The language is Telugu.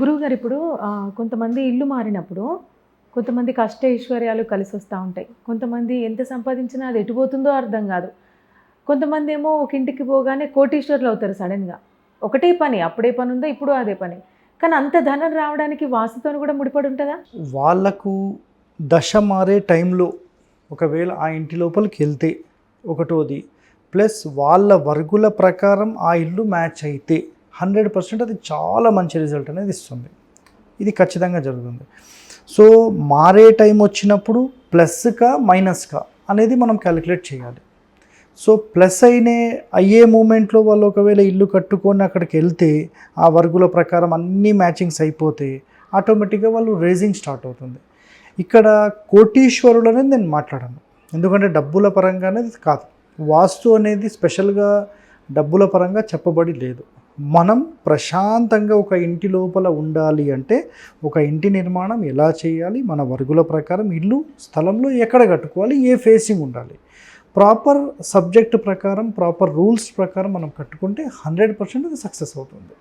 గురువుగారు ఇప్పుడు కొంతమంది ఇల్లు మారినప్పుడు కొంతమంది కష్ట ఐశ్వర్యాలు కలిసి వస్తూ ఉంటాయి. కొంతమంది ఎంత సంపాదించినా అది ఎటుపోతుందో అర్థం కాదు. కొంతమంది ఏమో ఒక ఇంటికి పోగానే కోటీశ్వర్లు అవుతారు సడన్గా. ఒకటే పని అప్పుడే పని ఉందో ఇప్పుడు అదే పని. కానీ అంత ధనం రావడానికి వాసుతో కూడా ముడిపడి ఉంటుందా? వాళ్ళకు దశ మారే టైంలో ఒకవేళ ఆ ఇంటి లోపలికి వెళ్తే ఒకటోది. ప్లస్ వాళ్ళ వర్గుల ప్రకారం ఆ ఇల్లు మ్యాచ్ అయితే హండ్రెడ్ పర్సెంట్ అది చాలా మంచి రిజల్ట్ అనేది ఇస్తుంది. ఇది ఖచ్చితంగా జరుగుతుంది. సో మారే టైం వచ్చినప్పుడు ప్లస్గా మైనస్గా అనేది మనం క్యాలిక్యులేట్ చేయాలి. సో ప్లస్ అయినే అయ్యే మూమెంట్లో వాళ్ళు ఒకవేళ ఇల్లు కట్టుకొని అక్కడికి వెళ్తే ఆ వర్గుల ప్రకారం అన్ని మ్యాచింగ్స్ అయిపోతే ఆటోమేటిక్గా వాళ్ళు రేజింగ్ స్టార్ట్ అవుతుంది. ఇక్కడ కోటీశ్వరుడు అనేది నేను మాట్లాడాను. ఎందుకంటే డబ్బుల పరంగా అనేది కాదు. వాస్తు అనేది స్పెషల్గా డబ్బుల పరంగా చెప్పబడి లేదు. మనం ప్రశాంతంగా ఒక ఇంటి లోపల ఉండాలి అంటే ఒక ఇంటి నిర్మాణం ఎలా చేయాలి మన వర్గుల ప్రకారం ఇల్లు స్థలంలో ఎక్కడ కట్టుకోవాలి ఏ ఫేసింగ్ ఉండాలి. ప్రాపర్ సబ్జెక్ట్ ప్రకారం ప్రాపర్ రూల్స్ ప్రకారం మనం కట్టుకుంటే హండ్రెడ్ పర్సెంట్ అది సక్సెస్ అవుతుంది.